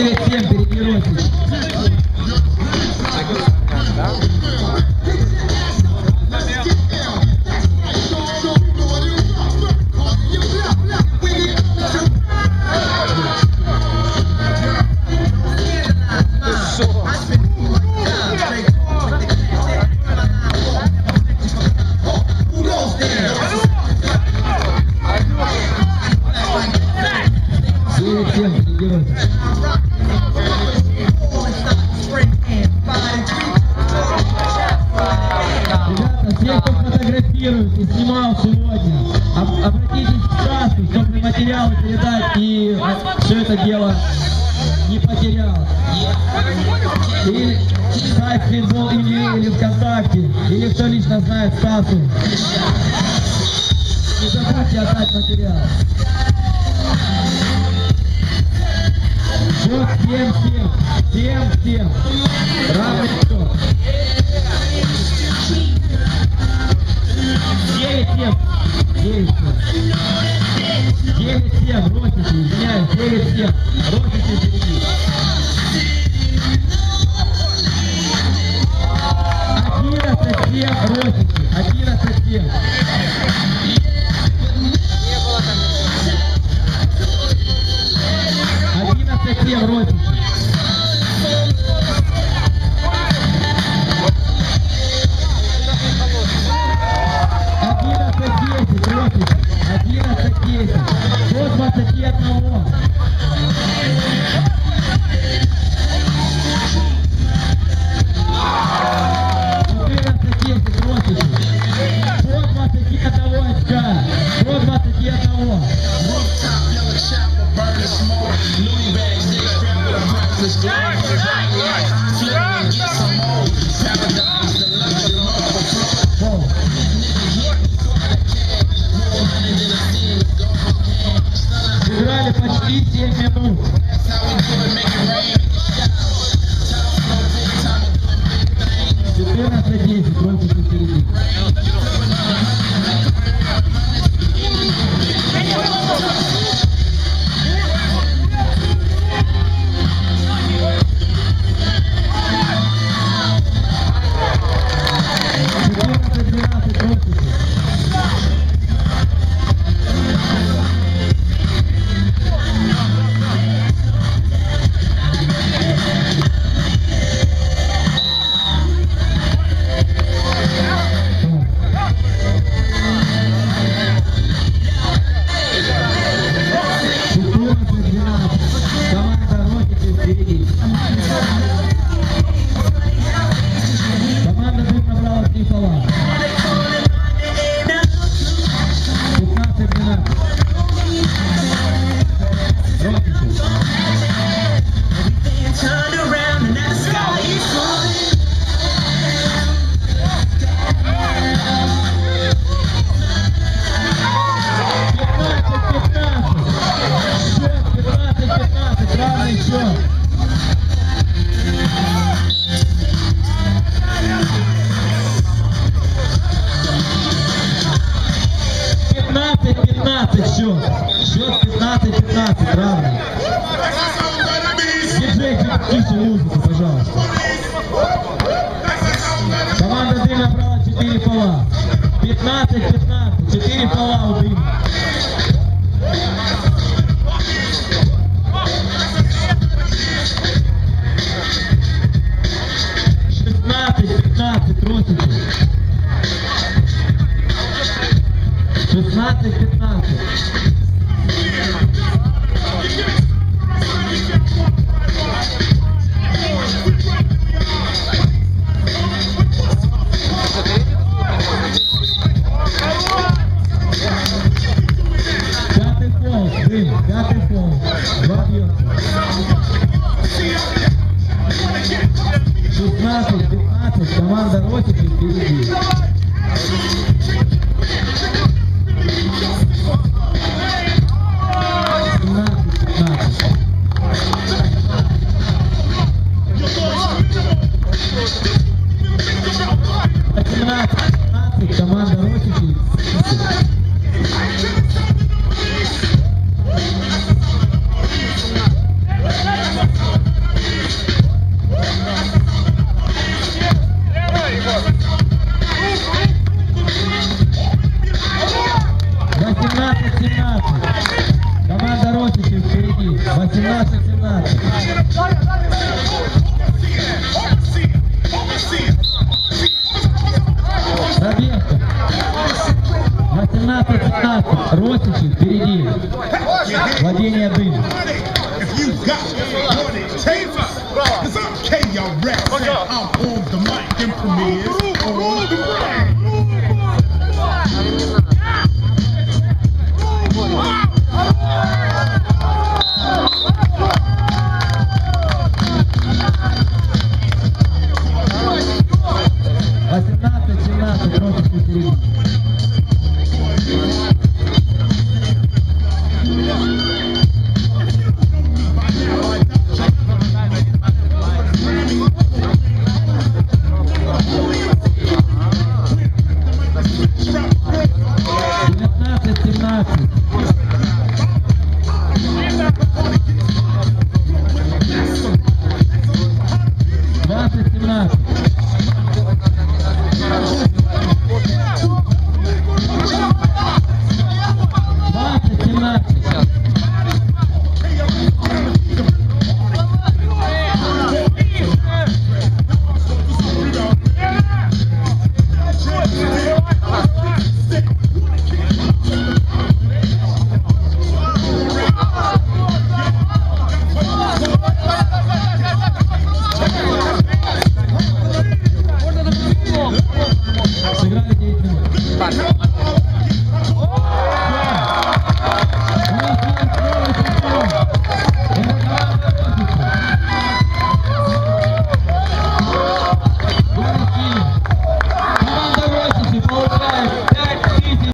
Christian снимал сегодня, об- обратитесь к кассу, чтобы материалы передать и все это дело не потерялось. Или сайт фитбол или, или ВКонтакте, или кто лично знает кассу. Не забудьте отдать материал. Вот 7-7. 7-7. Равный счет. 9-7. 9-7. Росичи впереди. 11-7. Росичи. 11-7. Одиннадцать Гол. Сыграли почти 7 минут. пожалуйста. Команда «Дым» набрала 4 пола. 15-15, 4 пола у «Дыма». тросики. 16-15. Пятый фол. Два бьется. 16-15, команда Росичи впереди. 18. Команда Росичи впереди. 18-17. Пробежка. 18-15. Росичи впереди. Владение дым. Cause I'm KRS, I'm on the mic and premieres on the brand.